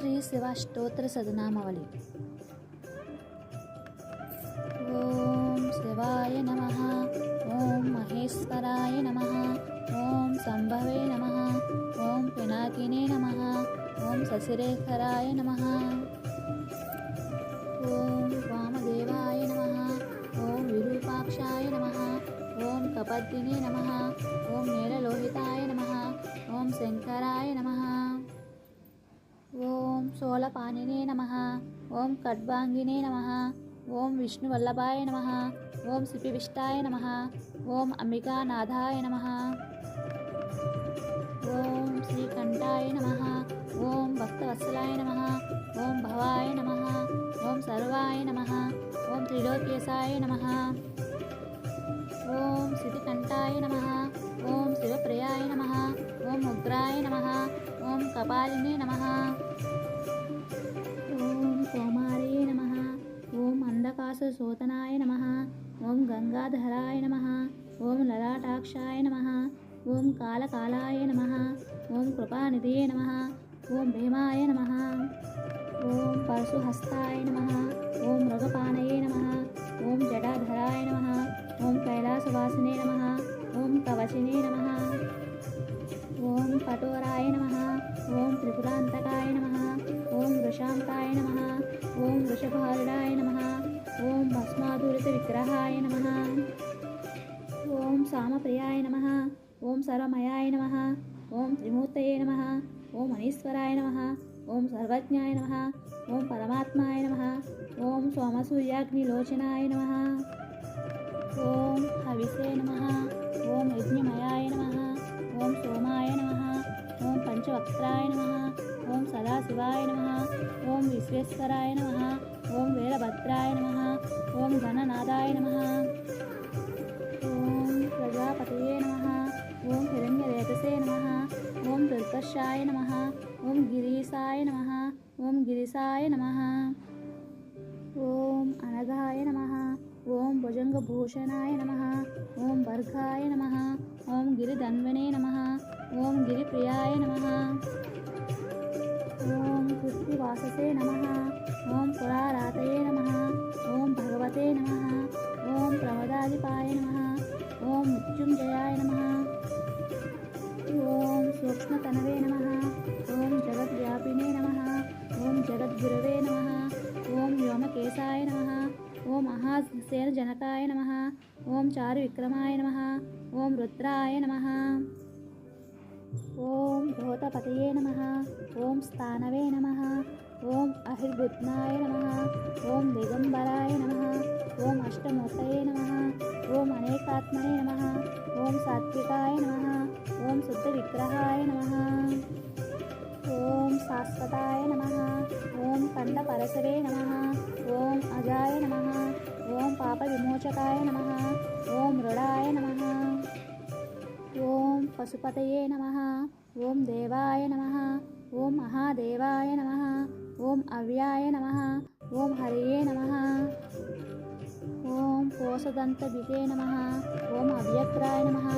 శ్రీ శివాష్టోత్తర సదనామవళి. ఓం శివాయ నమ ఓం మహేశ్వరాయ నమ ఓం సంభవే నమ ఓం పినాకినే నమ ఓం శశిరేఖరాయ నమ. ఓం వామదేవాయ నమ ఓం విరూపాక్షాయ నమ ఓం కపద్దినే నమ ఓం నీలలోహితాయ నమ ఓం శంకరాయ నమ. ఓం శూలపాణినే నమ ఓం ఖడ్వాంగినే నమ ఓం విష్ణువల్లభాయ నమ ఓం శిపివిష్టాయ నమ ఓం అంబికానాథాయ నమ ఓం శ్రీకంఠాయ నమ ఓం భక్తవత్సలాయ నమ ఓం భవాయ నమ ఓం సర్వాయ నమ ఓం త్రిలోకేశాయ నమ ఓం శితికంఠాయ నమ ఓం శివప్రియాయ నమ ఓం ఉగ్రాయ నమ ఓం కపాలినే నమ ఓం నమ ఓం గంగాధరాయ నమ ఓం లలాటాక్షాయ నమ ఓం కాలకాలాయ నమ ఓం కృపానిధియే నమ ఓం భీమాయ నమ ఓం పరశుహస్తాయ నమ ఓం మృగపానయే నమ ఓం జడాధరాయ నమ ఓం కైలాసవాసినే నమ ఓం కవచినే నమ ఓం కఠోరాయ నమ ఓం త్రిపురాంతకాయ నమ ఓం వృషాంతాయ నమ ఓం వృషభారుడాయ నమ ఓం భస్మాధూరిత విగ్రహాయ నమ ఓం సామప్రియాయ నమ ఓం సర్వమయాయ నమ ఓం త్రిమూర్తయే నమ ఓం అనీశ్వరాయ నమ ఓం సర్వజ్ఞాయ నమ ఓం పరమాత్మాయ నమ ఓం సోమసూర్యాగ్నిలోచనాయ నమ ఓం హవిసే నమ ఓం యజ్ఞమయాయ నమ ఓం సోమాయ నమ ఓం పంచవక్త్రాయ నమ ఓం సదాశివాయ నమ ఓం విశ్వేశ్వరాయ నమ ఓం వీరభద్రాయ నమ ఓం గణనాథాయ నమ ఓం ప్రజాపతయే నమ ఓం హిరణ్యరేతసే నమ ఓం దుర్గర్షాయ నమ ఓం గిరీశాయ నమ ఓం గిరిశాయ నమ ఓం అనఘాయ నమ ఓం భుజంగభూషణాయ నమ ఓం భర్గాయ నమ ఓం గిరిధన్వనే నమ ఓం గిరిప్రియాయ నమ ఓం నమ ఓం మృత్యుంజయాయ నమ ఓం సూక్ష్మతనవే నమ ఓం జగద్వ్యాపినే నమ ఓం జగద్గురవే నమ ఓం వ్యోమకేశాయ నమ ఓం మహాసేన జనకాయ నమ ఓం చారు విక్రమాయ నమ ఓం రుద్రాయ నమ ఓం భూతపతయే నమ ఓం స్థానవే నమ ఓం అహిర్బుద్నాయ నమ ఓం దిగంబరాయ నమ ఓం అష్టమూర్తయే నమ ఓం అనేకాత్మనే నమ ఓం సాత్వికాయ నమ ఓం శుద్ధ విగ్రహాయ నమ ఓం శాశ్వతాయ నమ ఓం కండపరసవే నమ ఓం అజాయ నమ ఓం పాప విమోచకాయ నమ ఓం మృడాయ నమ ఓం పశుపతయే నమ ఓం దేవాయ నమ ఓం మహాదేవాయ నమ ఓం అవ్యాయ నమ ఓం హరియే నమ ఓం కోసదంతభితే నమ ఓం అవ్యక్రాయ నమ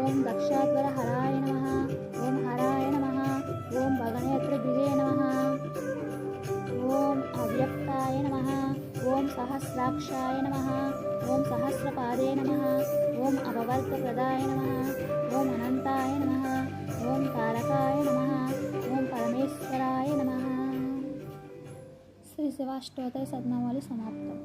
ఓం దక్షాత్వర హరాయ నమ ఓం హరాయ నమ ఓం భగనేత్రభిదే నమ ఓం అవ్యక్తాయ నమ ఓం సహస్రాక్షాయ నమ ఓం సహస్రపాదే నమ ఓం అపవర్గప్రదాయ నమ ఓం అనంతాయ నమ ఓం తారకాయ నమ ఓం పరమేశ్వరాయ నమ శ్రీ శివాష్టోత్తర సద్నామాలు సమాప్తం